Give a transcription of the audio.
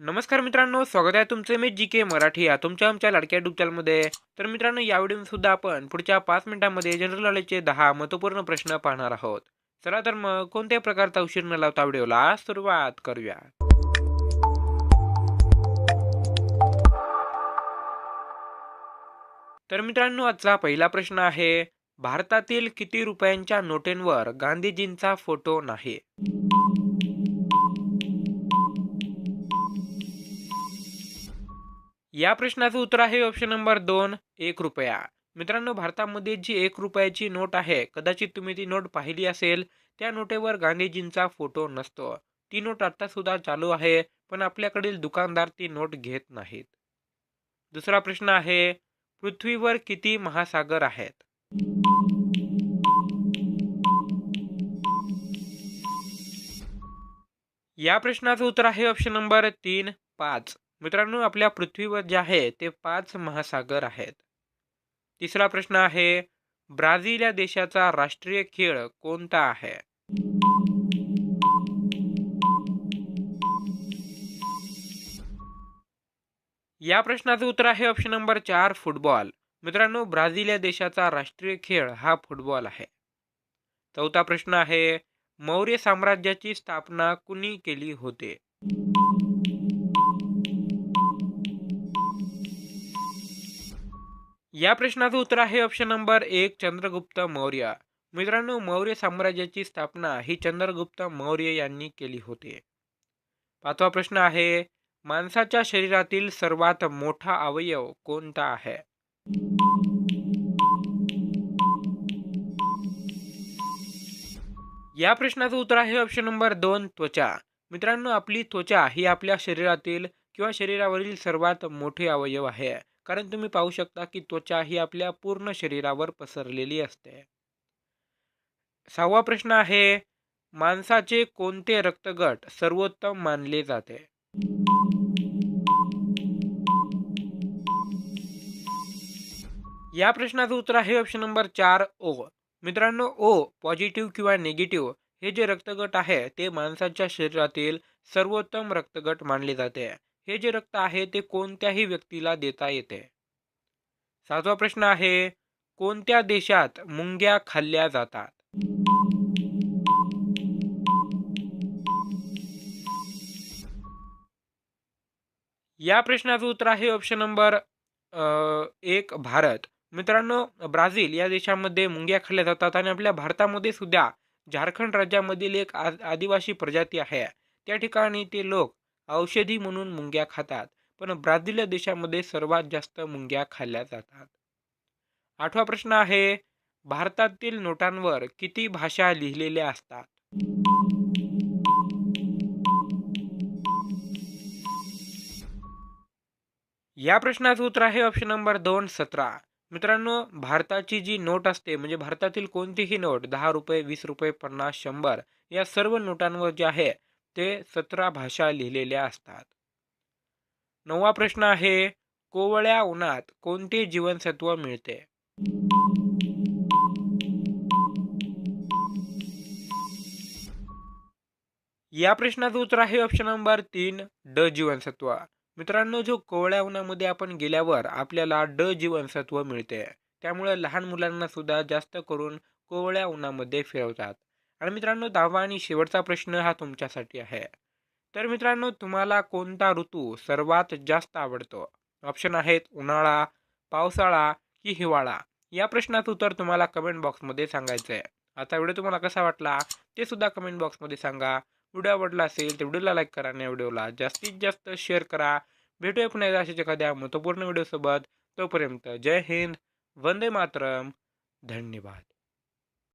नमस्कार मित्रांनो स्वागत आहे तुमचे मी जी के मराठी या तुमच्या आमच्या लाडक्या युट्यूब चॅनलमध्ये तर मित्रांनो या सुद्धा आपण पुढच्या पाच मिनिटांमध्ये जनरल नॉलेजचे दहा महत्त्वपूर्ण प्रश्न पाहणार आहोत. चला तर मग कोणत्याही प्रकारचा उशीर न लावता व्हिडिओला सुरुवात करूया. तर मित्रांनो आजचा पहिला प्रश्न आहे भारतातील किती रुपयांच्या नोटेंवर गांधीजींचा फोटो नाही? या प्रश्नाचं उत्तर आहे ऑप्शन नंबर दोन एक रुपया. मित्रांनो भारतामध्ये जी एक रुपयाची नोट आहे कदाचित तुम्ही ती नोट पाहिली असेल त्या नोटेवर गांधीजींचा फोटो नसतो. ती नोट आता सुद्धा चालू आहे पण आपल्याकडील दुकानदार ती नोट घेत नाहीत. दुसरा प्रश्न आहे पृथ्वीवर किती महासागर आहेत? या प्रश्नाचं उत्तर आहे ऑप्शन नंबर तीन पाच. मित्रांनो आपल्या पृथ्वीवर जे आहे ते पाच महासागर आहेत. तिसरा प्रश्न आहे ब्राझील या देशाचा राष्ट्रीय खेळ कोणता आहे? या प्रश्नाचं उत्तर आहे ऑप्शन नंबर चार फुटबॉल मित्रांनो ब्राझील या देशाचा राष्ट्रीय खेळ हा फुटबॉल आहे. चौथा प्रश्न आहे मौर्य साम्राज्याची स्थापना कुणी केली होते? या प्रश्नाचं उत्तर आहे ऑप्शन नंबर एक चंद्रगुप्त मौर्य. मित्रांनो मौर्य साम्राज्याची स्थापना ही चंद्रगुप्त मौर्य यांनी केली होती. पाचवा प्रश्न आहे माणसाच्या शरीरातील सर्वात मोठा अवयव कोणता आहे? या प्रश्नाचं उत्तर आहे ऑप्शन नंबर दोन त्वचा. मित्रांनो आपली त्वचा ही आपल्या शरीरातील किंवा शरीरावरील सर्वात मोठे अवयव आहे. कारण तुम्ही पाहू शकता की त्वचा ही आपल्या पूर्ण शरीरावर पसरलेली असते. सहावा प्रश्न आहे माणसाचे कोणते रक्तगट सर्वोत्तम मानले जाते? या प्रश्नाचं उत्तर आहे ऑप्शन नंबर चार ओ मित्रांनो ओ पॉझिटिव्ह किंवा निगेटिव्ह हे जे रक्तगट आहे ते माणसाच्या शरीरातील सर्वोत्तम रक्तगट मानले जाते. हे जे रक्त आहे ते कोणत्याही व्यक्तीला देता येते. सातवा प्रश्न आहे कोणत्या देशात मुंग्या खाल्ल्या जातात? या प्रश्नाचं उत्तर आहे ऑप्शन नंबर एक भारत. मित्रांनो ब्राझील या देशामध्ये मुंग्या खाल्ल्या जातात आणि आपल्या भारतामध्ये सुद्धा झारखंड राज्यामधील एक आदिवासी प्रजाती आहे. त्या ठिकाणी ते लोक औषधी म्हणून मुंग्या खातात पण ब्राझील देशामध्ये सर्वात जास्त मुंग्या खाल्ल्या जातात. आठवा प्रश्न आहे भारतातील नोटांवर किती भाषा लिहिलेल्या असतात? या प्रश्नाचं उत्तर आहे ऑप्शन नंबर दोन सतरा. मित्रांनो भारताची जी नोट असते म्हणजे भारतातील कोणतीही नोट दहा रुपये वीस रुपये पन्नास शंभर या सर्व नोटांवर जे आहे ते सतरा भाषा लिहिलेल्या असतात. नववा प्रश्न आहे कोवळ्या उन्हात कोणते जीवनसत्व मिळते? या प्रश्नाचं उत्तर आहे ऑप्शन नंबर तीन ड जीवनसत्व. मित्रांनो जो कोवळ्या उन्हामध्ये आपण गेल्यावर आपल्याला ड जीवनसत्व मिळते. त्यामुळे लहान मुलांना सुद्धा जास्त करून कोवळ्या उन्हामध्ये फिरवतात. आणि मित्रांनो दहावा आणि शेवटचा प्रश्न हा तुमच्यासाठी आहे. तर मित्रांनो तुम्हाला कोणता ऋतू सर्वात जास्त आवडतो? ऑप्शन आहेत उन्हाळा पावसाळा की हिवाळा. या प्रश्नाचं उत्तर तुम्हाला कमेंट बॉक्समध्ये सांगायचं आहे. आता व्हिडिओ तुम्हाला कसा वाटला ते सुद्धा कमेंट बॉक्समध्ये सांगा. व्हिडिओ आवडला असेल तर व्हिडिओला लाईक करा आणि व्हिडिओला जास्तीत जास्त शेअर करा. भेटूया पुन्हा एकदा अशाच एखाद्या महत्त्वपूर्ण व्हिडिओसोबत. तोपर्यंत जय हिंद वंदे मातरम. धन्यवाद.